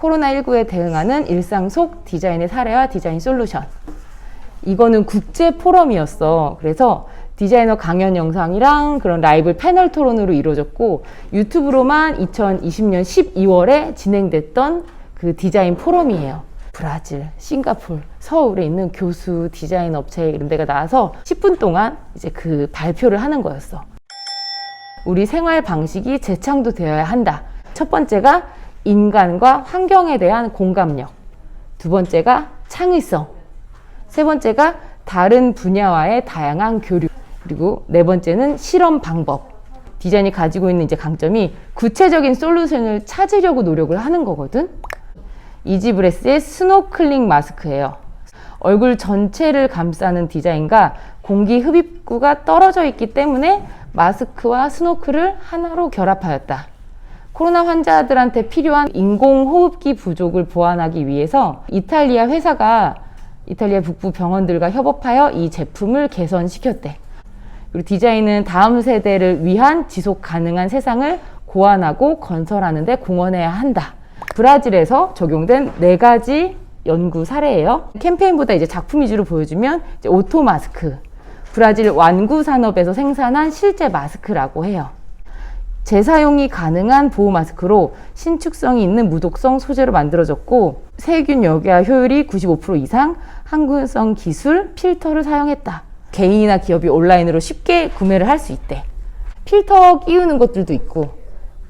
코로나19에 대응하는 일상 속 디자인의 사례와 디자인 솔루션. 이거는 국제 포럼이었어. 그래서 디자이너 강연 영상이랑 그런 라이브 패널 토론으로 이루어졌고 유튜브로만 2020년 12월에 진행됐던 그 디자인 포럼이에요. 브라질, 싱가폴, 서울에 있는 교수, 디자인 업체 이런 데가 나와서 10분 동안 이제 그 발표를 하는 거였어. 우리 생활 방식이 재창조되어야 한다. 첫 번째가 인간과 환경에 대한 공감력. 두 번째가 창의성. 세 번째가 다른 분야와의 다양한 교류. 그리고 네 번째는 실험 방법. 디자인이 가지고 있는 이제 강점이 구체적인 솔루션을 찾으려고 노력을 하는 거거든. 이지브레스의 스노클링 마스크예요. 얼굴 전체를 감싸는 디자인과 공기 흡입구가 떨어져 있기 때문에 마스크와 스노클을 하나로 결합하였다. 코로나 환자들한테 필요한 인공호흡기 부족을 보완하기 위해서 이탈리아 회사가 이탈리아 북부 병원들과 협업하여 이 제품을 개선시켰대. 그리고 디자인은 다음 세대를 위한 지속 가능한 세상을 고안하고 건설하는 데 공헌해야 한다. 브라질에서 적용된 네 가지 연구 사례예요. 캠페인보다 이제 작품 위주로 보여주면 오토 마스크. 브라질 완구 산업에서 생산한 실제 마스크라고 해요. 재사용이 가능한 보호 마스크로 신축성이 있는 무독성 소재로 만들어졌고 세균 여과 효율이 95% 이상, 항균성 기술 필터를 사용했다. 개인이나 기업이 온라인으로 쉽게 구매를 할 수 있대. 필터 끼우는 것들도 있고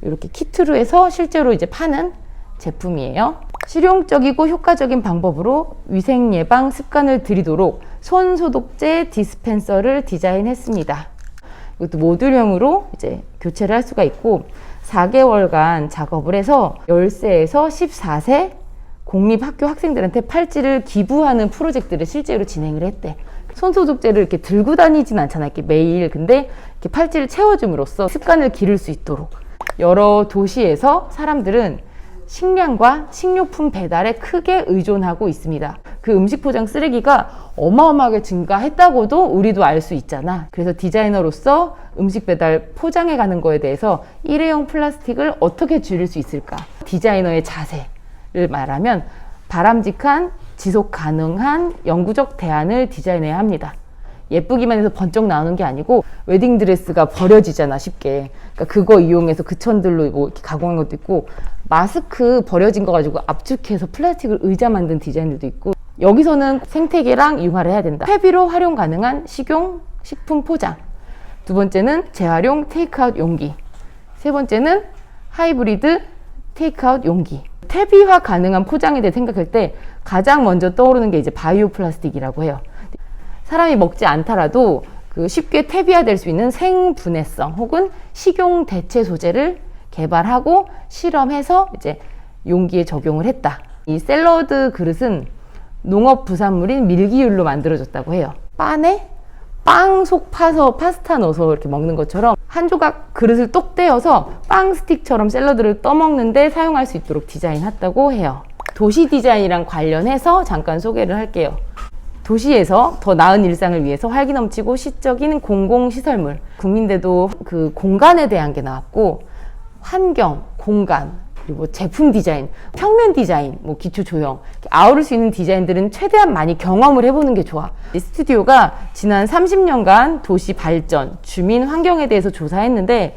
이렇게 키트로 해서 실제로 이제 파는 제품이에요. 실용적이고 효과적인 방법으로 위생 예방 습관을 들이도록 손 소독제 디스펜서를 디자인했습니다. 이것도 모듈형으로 이제 교체를 할 수가 있고 4개월간 작업을 해서 10세에서 14세 공립학교 학생들한테 팔찌를 기부하는 프로젝트를 실제로 진행을 했대. 손소독제를 이렇게 들고 다니진 않잖아. 이렇게 매일. 근데 이렇게 팔찌를 채워줌으로써 습관을 기를 수 있도록. 여러 도시에서 사람들은 식량과 식료품 배달에 크게 의존하고 있습니다. 그 음식 포장 쓰레기가 어마어마하게 증가했다고도 우리도 알 수 있잖아. 그래서 디자이너로서 음식 배달 포장해 가는 거에 대해서 일회용 플라스틱을 어떻게 줄일 수 있을까? 디자이너의 자세를 말하면 바람직한 지속 가능한 영구적 대안을 디자인해야 합니다. 예쁘기만 해서 번쩍 나오는 게 아니고 웨딩 드레스가 버려지잖아 쉽게. 그러니까 그거 이용해서 그천들로 뭐 이렇게 가공한 것도 있고 마스크 버려진 거 가지고 압축해서 플라스틱을 의자 만든 디자인들도 있고 여기서는 생태계랑 융화를 해야 된다. 회비로 활용 가능한 식용 식품 포장. 두 번째는 재활용 테이크아웃 용기. 세 번째는 하이브리드 테이크아웃 용기. 퇴비화 가능한 포장에 대해 생각할 때 가장 먼저 떠오르는 게 이제 바이오 플라스틱이라고 해요. 사람이 먹지 않더라도 그 쉽게 퇴비화될 수 있는 생분해성 혹은 식용 대체 소재를 개발하고 실험해서 이제 용기에 적용을 했다. 이 샐러드 그릇은 농업 부산물인 밀기율로 만들어졌다고 해요. 빵에 빵 속 파서 파스타 넣어서 이렇게 먹는 것처럼 한 조각 그릇을 똑 떼어서 빵 스틱처럼 샐러드를 떠먹는데 사용할 수 있도록 디자인했다고 해요. 도시 디자인이랑 관련해서 잠깐 소개를 할게요. 도시에서 더 나은 일상을 위해서 활기 넘치고 시적인 공공시설물. 국민대도 그 공간에 대한 게 나왔고, 환경, 공간, 그리고 제품 디자인, 평면 디자인, 뭐 기초 조형, 아우를 수 있는 디자인들은 최대한 많이 경험을 해보는 게 좋아. 이 스튜디오가 지난 30년간 도시 발전, 주민 환경에 대해서 조사했는데,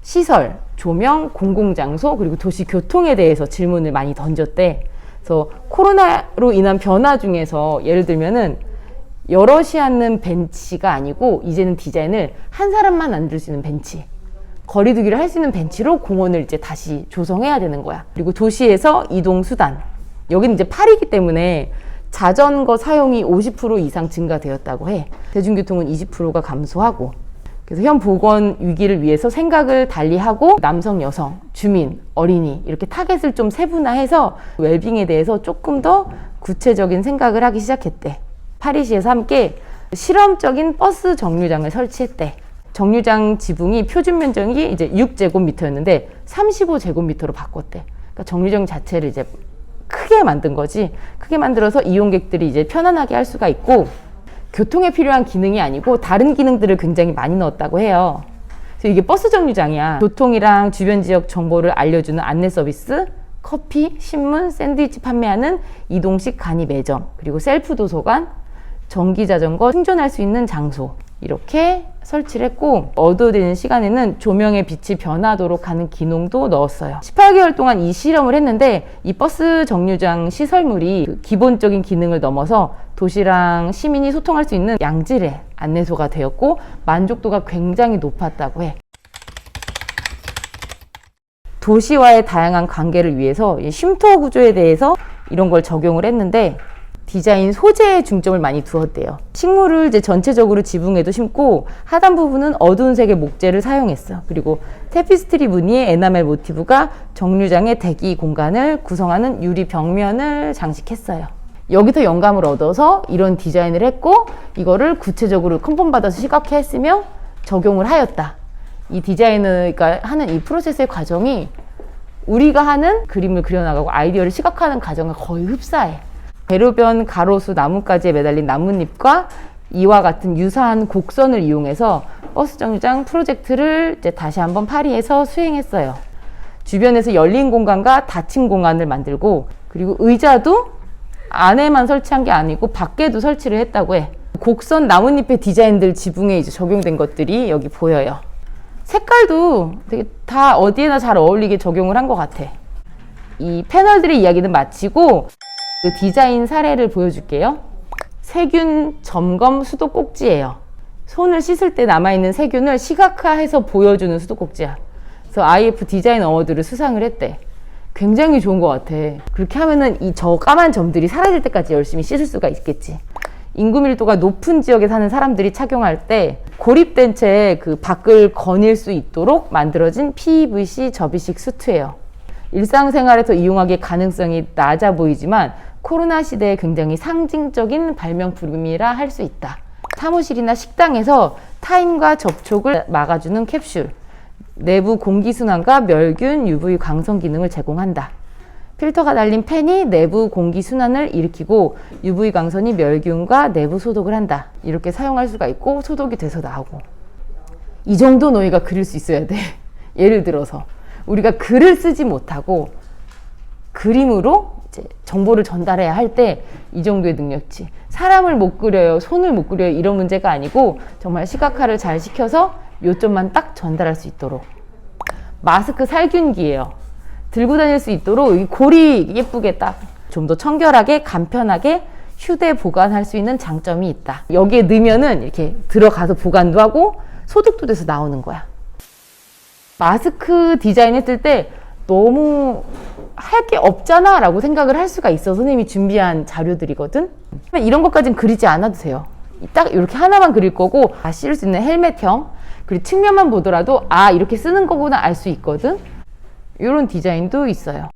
시설, 조명, 공공장소, 그리고 도시 교통에 대해서 질문을 많이 던졌대. 그래서 코로나로 인한 변화 중에서 예를 들면은 여럿이 앉는 벤치가 아니고 이제는 디자인을 한 사람만 앉을 수 있는 벤치. 거리두기를 할 수 있는 벤치로 공원을 이제 다시 조성해야 되는 거야. 그리고 도시에서 이동 수단. 여기는 이제 팔이기 때문에 자전거 사용이 50% 이상 증가되었다고 해. 대중교통은 20%가 감소하고. 그래서 현 보건 위기를 위해서 생각을 달리하고 남성, 여성, 주민, 어린이 이렇게 타겟을 좀 세분화해서 웰빙에 대해서 조금 더 구체적인 생각을 하기 시작했대. 파리시에서 함께 실험적인 버스 정류장을 설치했대. 정류장 지붕이 표준 면적이 이제 6제곱미터였는데 35제곱미터로 바꿨대. 그러니까 정류장 자체를 이제 크게 만든 거지. 크게 만들어서 이용객들이 이제 편안하게 할 수가 있고 교통에 필요한 기능이 아니고 다른 기능들을 굉장히 많이 넣었다고 해요. 그래서 이게 버스 정류장이야. 교통이랑 주변 지역 정보를 알려주는 안내 서비스, 커피, 신문, 샌드위치 판매하는 이동식 간이 매점, 그리고 셀프 도서관, 전기 자전거 충전할 수 있는 장소 이렇게 설치를 했고 어두워지는 시간에는 조명의 빛이 변하도록 하는 기능도 넣었어요. 18개월 동안 이 실험을 했는데 이 버스 정류장 시설물이 그 기본적인 기능을 넘어서 도시랑 시민이 소통할 수 있는 양질의 안내소가 되었고 만족도가 굉장히 높았다고 해. 도시와의 다양한 관계를 위해서 이 쉼터 구조에 대해서 이런 걸 적용을 했는데 디자인 소재에 중점을 많이 두었대요. 식물을 이제 전체적으로 지붕에도 심고 하단 부분은 어두운 색의 목재를 사용했어. 그리고 테피스트리 무늬의 에나멜 모티브가 정류장의 대기 공간을 구성하는 유리 벽면을 장식했어요. 여기서 영감을 얻어서 이런 디자인을 했고 이거를 구체적으로 컨펌 받아서 시각화 했으며 적용을 하였다. 이 디자이너가 하는 이 프로세스의 과정이 우리가 하는 그림을 그려나가고 아이디어를 시각화하는 과정과 거의 흡사해. 배로변, 가로수, 나뭇가지에 매달린 나뭇잎과 이와 같은 유사한 곡선을 이용해서 버스 정류장 프로젝트를 이제 다시 한번 파리에서 수행했어요. 주변에서 열린 공간과 닫힌 공간을 만들고 그리고 의자도 안에만 설치한 게 아니고 밖에도 설치를 했다고 해. 곡선 나뭇잎의 디자인들 지붕에 이제 적용된 것들이 여기 보여요. 색깔도 되게 다 어디에나 잘 어울리게 적용을 한 것 같아. 이 패널들의 이야기는 마치고 그 디자인 사례를 보여줄게요. 세균 점검 수도 꼭지예요. 손을 씻을 때 남아있는 세균을 시각화해서 보여주는 수도 꼭지야. 그래서 IF 디자인 어워드를 수상을 했대. 굉장히 좋은 것 같아. 그렇게 하면은 이 저 까만 점들이 사라질 때까지 열심히 씻을 수가 있겠지. 인구 밀도가 높은 지역에 사는 사람들이 착용할 때 고립된 채 그 밖을 거닐 수 있도록 만들어진 PVC 접이식 수트예요. 일상생활에서 이용하기 가능성이 낮아 보이지만 코로나 시대에 굉장히 상징적인 발명품이라 할 수 있다. 사무실이나 식당에서 타인과 접촉을 막아주는 캡슐. 내부 공기순환과 멸균 UV 광선 기능을 제공한다. 필터가 달린 팬이 내부 공기 순환을 일으키고 UV 광선이 멸균과 내부 소독을 한다. 이렇게 사용할 수가 있고 소독이 돼서 나오고. 이 정도 너희가 그릴 수 있어야 돼. 예를 들어서 우리가 글을 쓰지 못하고 그림으로 정보를 전달해야 할 때 이 정도의 능력치. 사람을 못 그려요, 손을 못 그려요 이런 문제가 아니고 정말 시각화를 잘 시켜서 요점만 딱 전달할 수 있도록. 마스크 살균기예요. 들고 다닐 수 있도록 이 고리 예쁘게 딱 좀 더 청결하게 간편하게 휴대 보관할 수 있는 장점이 있다. 여기에 넣으면은 이렇게 들어가서 보관도 하고 소독도 돼서 나오는 거야. 마스크 디자인 했을 때 너무 할 게 없잖아 라고 생각을 할 수가 있어 선생님이 준비한 자료들이거든? 이런 것까지는 그리지 않아도 돼요. 딱 이렇게 하나만 그릴 거고 다 씌울 수 있는 헬멧형 그리고 측면만 보더라도 아 이렇게 쓰는 거구나 알 수 있거든? 이런 디자인도 있어요